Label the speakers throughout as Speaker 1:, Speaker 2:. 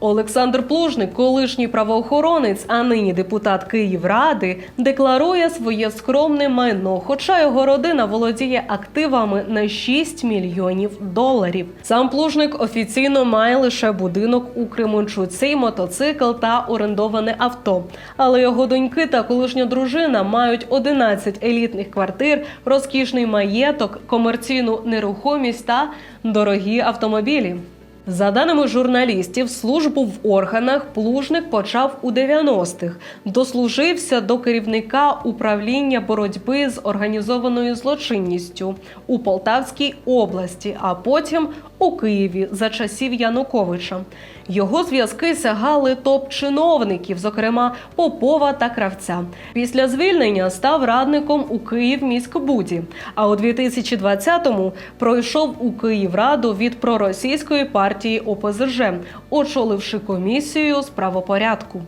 Speaker 1: Олександр Плужник, колишній правоохоронець, а нині депутат Київради, декларує своє скромне майно, хоча його родина володіє активами на 6 мільйонів доларів. Сам Плужник офіційно має лише будинок у Кременчуці, мотоцикл та орендоване авто. Але його доньки та колишня дружина мають 11 елітних квартир, розкішний маєток, комерційну нерухомість та дорогі автомобілі. За даними журналістів, службу в органах плужник почав у 90-х. Дослужився до керівника управління боротьби з організованою злочинністю у Полтавській області, а потім у Києві за часів Януковича. Його зв'язки сягали топ-чиновників, зокрема Попова та Кравця. Після звільнення став радником у Київміськбуді. А у 2020-му пройшов у Київраду від проросійської партії ОПЗЖ, очоливши комісію з правопорядку.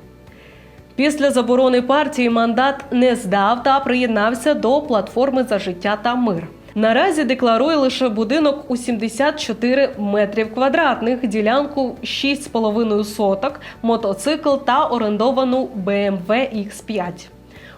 Speaker 1: Після заборони партії мандат не здав та приєднався до платформи за життя та мир. Наразі декларує лише будинок у 74 метрів квадратних, ділянку 6,5 соток, мотоцикл та орендовану BMW X5.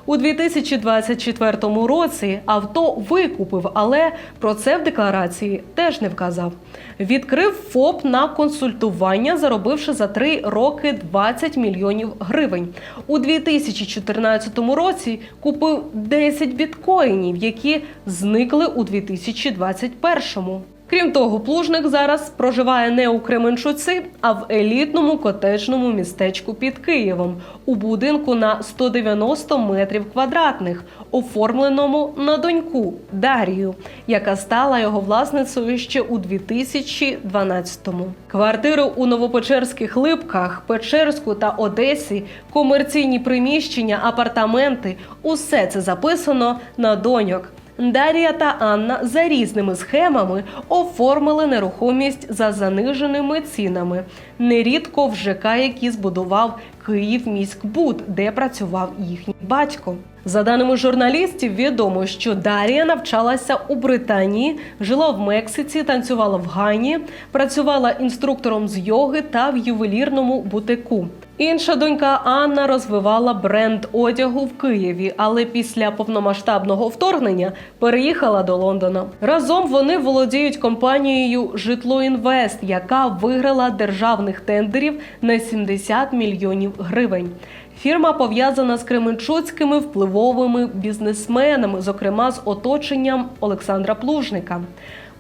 Speaker 1: У 2024 році авто викупив, але про це в декларації теж не вказав. Відкрив ФОП на консультування, заробивши за три роки 20 мільйонів гривень. У 2014 році купив 10 біткоїнів, які зникли у 2021. Крім того, плужник зараз проживає не у Кременчуці, а в елітному котеджному містечку під Києвом у будинку на 190 метрів квадратних, оформленому на доньку Дарію, яка стала його власницею ще у 2012-му. Квартири у Новопечерських Липках, Печерську та Одесі, комерційні приміщення, апартаменти усе це записано на доньок. Дар'я та Анна за різними схемами оформили нерухомість за заниженими цінами, нерідко в ЖК, які збудував Київміськбуд, де працював їхній батько. За даними журналістів, відомо, що Дар'я навчалася у Британії, жила в Мексиці, танцювала в Гані, працювала інструктором з йоги та в ювелірному бутику. Інша донька Анна розвивала бренд одягу в Києві, але після повномасштабного вторгнення переїхала до Лондона. Разом вони володіють компанією Житлоінвест, яка виграла державних тендерів на 70 мільйонів гривень. Фірма пов'язана з кременчуцькими впливовими бізнесменами, зокрема з оточенням Олександра Плужника.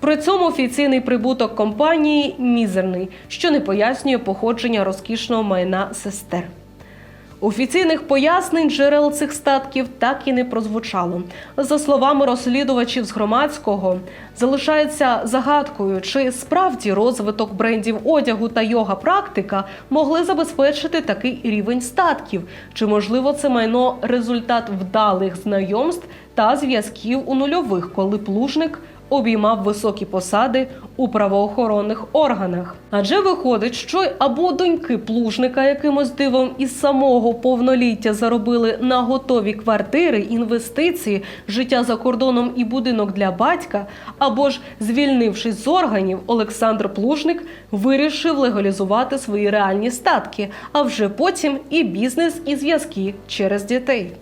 Speaker 1: При цьому офіційний прибуток компанії мізерний, що не пояснює походження розкішного майна сестер. Офіційних пояснень джерел цих статків так і не прозвучало. За словами розслідувачів з громадського, залишається загадкою, чи справді розвиток брендів одягу та йога практика могли забезпечити такий рівень статків, чи можливо це майно результат вдалих знайомств та зв'язків у нульових, коли плужник обіймав високі посади у правоохоронних органах. Адже виходить, що або доньки плужника якимось дивом із самого повноліття заробили на готові квартири, інвестиції, життя за кордоном і будинок для батька, або ж звільнившись з органів, Олександр Плужник вирішив легалізувати свої реальні статки, а вже потім і бізнес, і зв'язки через дітей.